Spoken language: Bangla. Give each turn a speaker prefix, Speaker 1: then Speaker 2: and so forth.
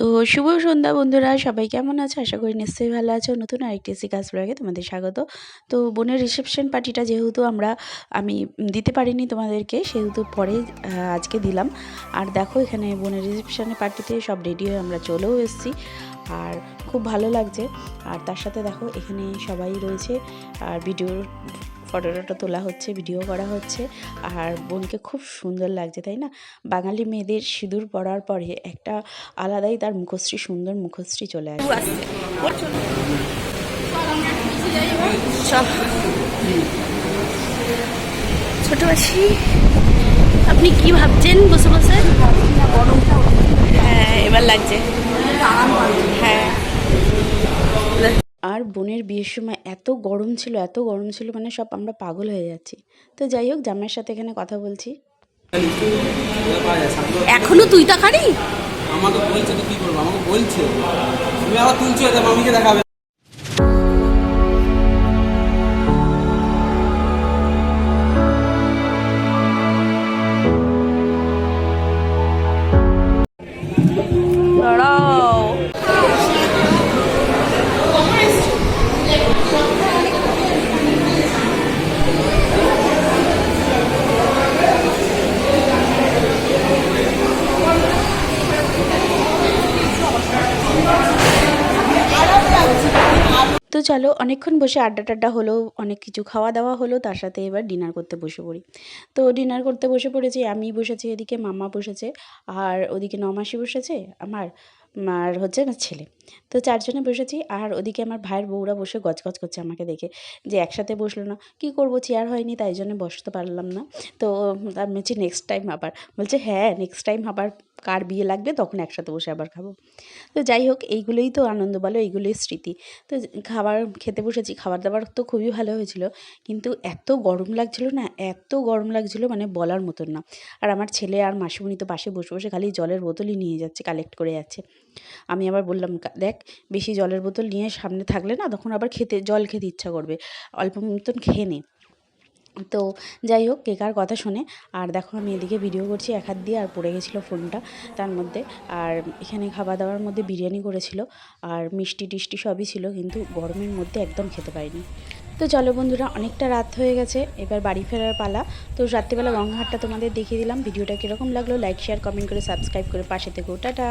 Speaker 1: তো শুভ সন্ধ্যা বন্ধুরা, সবাই কেমন আছে? আশা করি নিশ্চয়ই ভালো আছো। নতুন আরেকটি সিকাস ব্লগে তোমাদের স্বাগত। তো বোনের রিসেপশন পার্টিটা যেহেতু আমরা, আমি দিতে পারিনি তোমাদেরকে, সেহেতু পরে আজকে দিলাম। আর দেখো এখানে বোনের রিসেপশনের পার্টিতে সব রেডি হয়ে আমরা চলেও এসেছি। আর খুব ভালো লাগছে। আর তার সাথে দেখো এখানে সবাই রয়েছে। আর ভিডিওর ফটো টটো তোলা হচ্ছে ভিডিও করা হচ্ছে। আর বোনকে খুব সুন্দর লাগছে তাই না? বাঙালি মেয়েদের সিঁদুর পরার পরে একটা আলাদাই তার মুখশ্রী সুন্দর মুখশ্রী চলে আসে।
Speaker 2: ছোট মাসি আপনি কি ভাবছেন বসে বসে? হ্যাঁ এবার লাগছে।
Speaker 1: আর বোনের বিয়ের সময় এত গরম ছিল, এত গরম ছিল মানে সব আমরা পাগল হয়ে যাচ্ছি। তো যাই হোক, জামাইয়ের সাথে এখানে কথা বলছি।
Speaker 2: এখনও তুই তাকারি
Speaker 3: আমাকে বলছে তো কি করব? আমাকে বলছে। তুমি আবার তুলছো মামিকে দেখাবে।
Speaker 1: তো চলো অনেকক্ষণ বসে আড্ডা টাড্ডা হলো, অনেক কিছু খাওয়া দাওয়া হলো, তার সাথে এবার ডিনার করতে বসে পড়ি। তো ডিনার করতে বসে পড়েছি, আমি বসেছি, এদিকে মামা বসেছে, আর ওদিকে নমাসি বসেছে, আমার আর হচ্ছে না ছেলে। তো চারজনে বসেছি, আর ওদিকে আমার ভাইয়ের বউরা বসে গজগজ করছে আমাকে দেখে, যে একসাথে বসল না। কি করব চেয়ার হয়নি, তাই জন্য বসতে পারলাম না। তো আমি বলছি নেক্সট টাইম আবার। বলছে হ্যাঁ নেক্সট টাইম আবার কার বিয়ে লাগবে, তখন একসাথে বসে আবার খাব। তো যাই হোক, এইগুলোই তো আনন্দ বলো, এইগুলোই স্মৃতি। তো খাবার খেতে বসেছি খাবার দাবার তো খুবই ভালো হয়েছিল। কিন্তু এত গরম লাগছিল না, এত গরম লাগছিল মানে বলার মতন না। আর আমার ছেলে আর মাসিমণি তো পাশে বসে বসে খালি জলের বোতলই নিয়ে যাচ্ছে কালেক্ট করে যাচ্ছে। আমি আবার বললাম দেখ, বেশি জলের বোতল নিয়ে সামনে থাকলে না তখন আবার খেতে, জল খেতে ইচ্ছা করবে। অল্প মতন খেয়ে নে। তো যাই হোক, কেকার কথা শুনে। আর দেখো, আমি এদিকে ভিডিও করছি, এক হাত দিয়ে, আর পড়ে গেছিল ফোনটা তার মধ্যে। আর এখানে খাওয়া দাওয়ার মধ্যে বিরিয়ানি করেছিল, আর মিষ্টি টিষ্টি সবই ছিল, কিন্তু গরমের মধ্যে একদম খেতে পারিনি। তো চলো বন্ধুরা, অনেকটা রাত হয়ে গেছে, এবার বাড়ি ফেরার পালা। তো রাত্রিবেলা গঙ্গাহাটটা তোমাদের দেখিয়ে দিলাম। ভিডিওটা কীরকম লাগল লাইক শেয়ার কমেন্ট করে সাবস্ক্রাইব করে পাশে থেকো। টাটা!